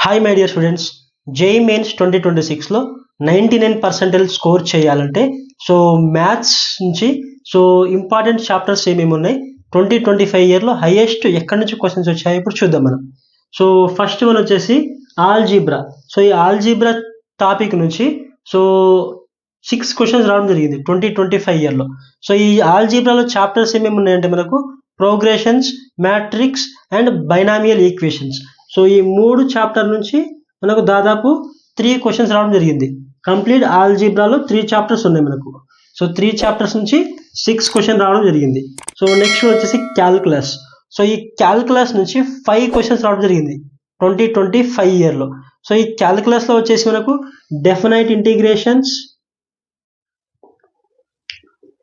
Hi my dear students JEE Mains twenty twenty సిక్స్లో ninety nine percentage score చేయాలంటే so maths నుంచి so important chapters ఏమేమి ఉన్నాయి? Twenty twenty five ఇయర్లో highest ఎక్కడి నుంచి క్వశ్చన్స్ వచ్చాయో? ఇప్పుడు చూద్దాం మనం. సో ఫస్ట్ వన్ వచ్చేసి ఆల్జీబ్రా సో ఈ ఆల్జీబ్రా టాపిక్ నుంచి సో సిక్స్ క్వశ్చన్స్ రావడం జరిగింది ట్వంటీ ట్వంటీ ఫైవ్ ఇయర్లో సో ఈ ఆల్జీబ్రాలో చాప్టర్స్ ఏమేమి ఉన్నాయంటే మనకు progressions matrix and binomial equations so ఈ మూడు చాప్టర్ నుంచి మనకు దాదాపు త్రీ క్వశ్చన్స్ రావడం జరిగింది. కంప్లీట్ ఆల్జీబ్రాలో త్రీ చాప్టర్స్ ఉన్నాయి మనకు. సో త్రీ చాప్టర్స్ నుంచి సిక్స్ క్వశ్చన్ రావడం జరిగింది. సో నెక్స్ట్ వచ్చేసి క్యాల్కులస్ సో ఈ క్యాల్కులస్ నుంచి ఫైవ్ క్వశ్చన్స్ రావడం జరిగింది. ట్వంటీ ట్వంటీ ఫైవ్ ఇయర్లో సో ఈ క్యాల్కులస్లో వచ్చేసి మనకు డెఫినైట్ ఇంటిగ్రేషన్స్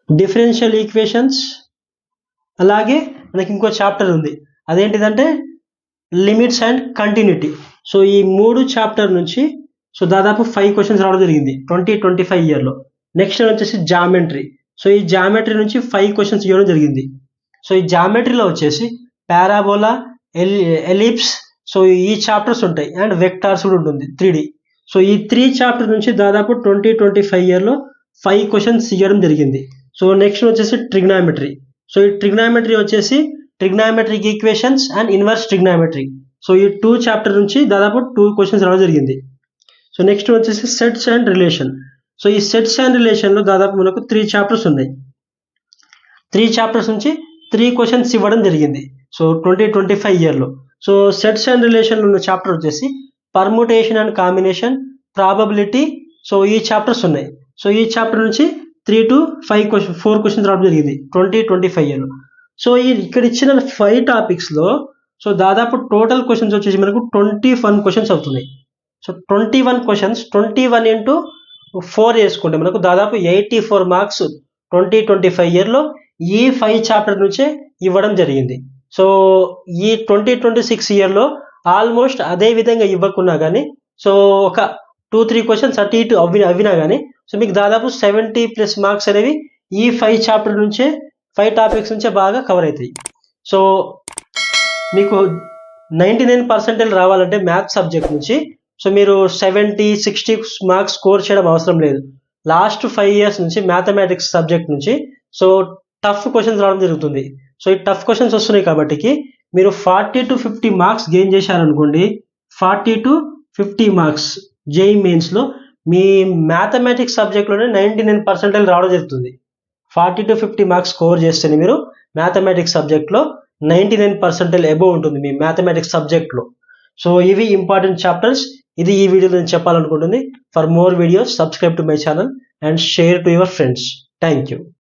డిఫరెన్షియల్ ఈక్వేషన్స్ అలాగే మనకి ఇంకో చాప్టర్ ఉంది. అదేంటిదంటే లిమిట్స్ అండ్ కంటిన్యూటీ. సో ఈ మూడు చాప్టర్ నుంచి సో దాదాపు ఫైవ్ క్వశ్చన్స్ రావడం జరిగింది ట్వంటీ ట్వంటీ ఫైవ్ ఇయర్లో నెక్స్ట్ వచ్చేసి జామెట్రీ సో ఈ జామెట్రీ నుంచి ఫైవ్ క్వశ్చన్స్ ఇవ్వడం జరిగింది. సో ఈ జామెట్రీలో వచ్చేసి పారాబోలా ఎల్ ఎలిప్స్ సో ఈ చాప్టర్స్ ఉంటాయి అండ్ వెక్టార్స్ కూడా ఉంటుంది త్రీ సో ఈ త్రీ చాప్టర్ నుంచి దాదాపు ట్వంటీ ట్వంటీ ఫైవ్ ఇయర్లో ఫైవ్ క్వశ్చన్స్ ఇవ్వడం జరిగింది. సో నెక్స్ట్ వచ్చేసి ట్రిగ్నామెట్రీ సో ఈ ట్రిగ్నామెట్రీ వచ్చేసి trigonometric equations and inverse trigonometry so ఈ టూ చాప్టర్ నుంచి దాదాపు టూ క్వశ్చన్స్ రావడం జరిగింది. సో నెక్స్ట్ వచ్చేసి సెట్స్ అండ్ రిలేషన్ సో ఈ సెట్స్ అండ్ రిలేషన్లో దాదాపు మనకు త్రీ చాప్టర్స్ ఉన్నాయి. త్రీ చాప్టర్స్ నుంచి త్రీ క్వశ్చన్స్ ఇవ్వడం జరిగింది. సో ట్వంటీ ట్వంటీ ఫైవ్ ఇయర్లో సో సెట్స్ అండ్ రిలేషన్లో ఉన్న చాప్టర్ వచ్చేసి permutation and combination probability so ఈ చాప్టర్స్ ఉన్నాయి. సో ఈ చాప్టర్ నుంచి three to five question four questions రావడం జరిగింది. ట్వంటీ ట్వంటీ ఫైవ్ ఇయర్లో సో ఈ ఇక్కడ ఇచ్చిన ఫైవ్ టాపిక్స్లో సో దాదాపు టోటల్ క్వశ్చన్స్ వచ్చేసి మనకు ట్వంటీ వన్ క్వశ్చన్స్ అవుతున్నాయి. So twenty one questions twenty one into four వేసుకుంటే మనకు దాదాపు eighty four marks twenty twenty five ఇయర్లో ఈ ఫైవ్ చాప్టర్ నుంచే ఇవ్వడం జరిగింది. సో ఈ ట్వంటీ ట్వంటీ సిక్స్ ఇయర్లో ఆల్మోస్ట్ అదే విధంగా ఇవ్వకున్నా కానీ సో ఒక టూ త్రీ క్వశ్చన్స్ అటు ఇటు అవి అవినా కానీ సో మీకు దాదాపు సెవెంటీ ప్లస్ మార్క్స్ అనేవి ఈ ఫైవ్ చాప్టర్ నుంచే ఫైవ్ టాపిక్స్ నుంచే బాగా కవర్ అవుతాయి సో మీకు నైంటీ నైన్ పర్సెంటేజ్ రావాలంటే మ్యాథ్స్ సబ్జెక్ట్ నుంచి సో మీరు సెవెంటీ సిక్స్టీ మార్క్స్ స్కోర్ చేయడం అవసరం లేదు. లాస్ట్ ఫైవ్ ఇయర్స్ నుంచి మ్యాథమెటిక్స్ సబ్జెక్ట్ నుంచి సో టఫ్ క్వశ్చన్స్ రావడం జరుగుతుంది. సో ఈ టఫ్ క్వశ్చన్స్ వస్తున్నాయి కాబట్టి మీరు forty to fifty marks gain చేశారనుకోండి forty to fifty marks JEE మెయిన్స్లో మీ మ్యాథమెటిక్స్ సబ్జెక్ట్లోనే నైంటీ నైన్ పర్సెంటేజ్ రావడం జరుగుతుంది. Forty to fifty marks score చేస్తేనే మీరు మ్యాథమెటిక్స్ సబ్జెక్ట్లో నైంటీ నైన్ పర్సెంటేజ్ ఎబో ఉంటుంది మీ మ్యాథమెటిక్స్ సబ్జెక్ట్లో సో ఇవి ఇంపార్టెంట్ చాప్టర్స్ ఇది ఈ వీడియోలో నేను చెప్పాలనుకుంటుంది. For more videos subscribe to my channel and share to your friends thank you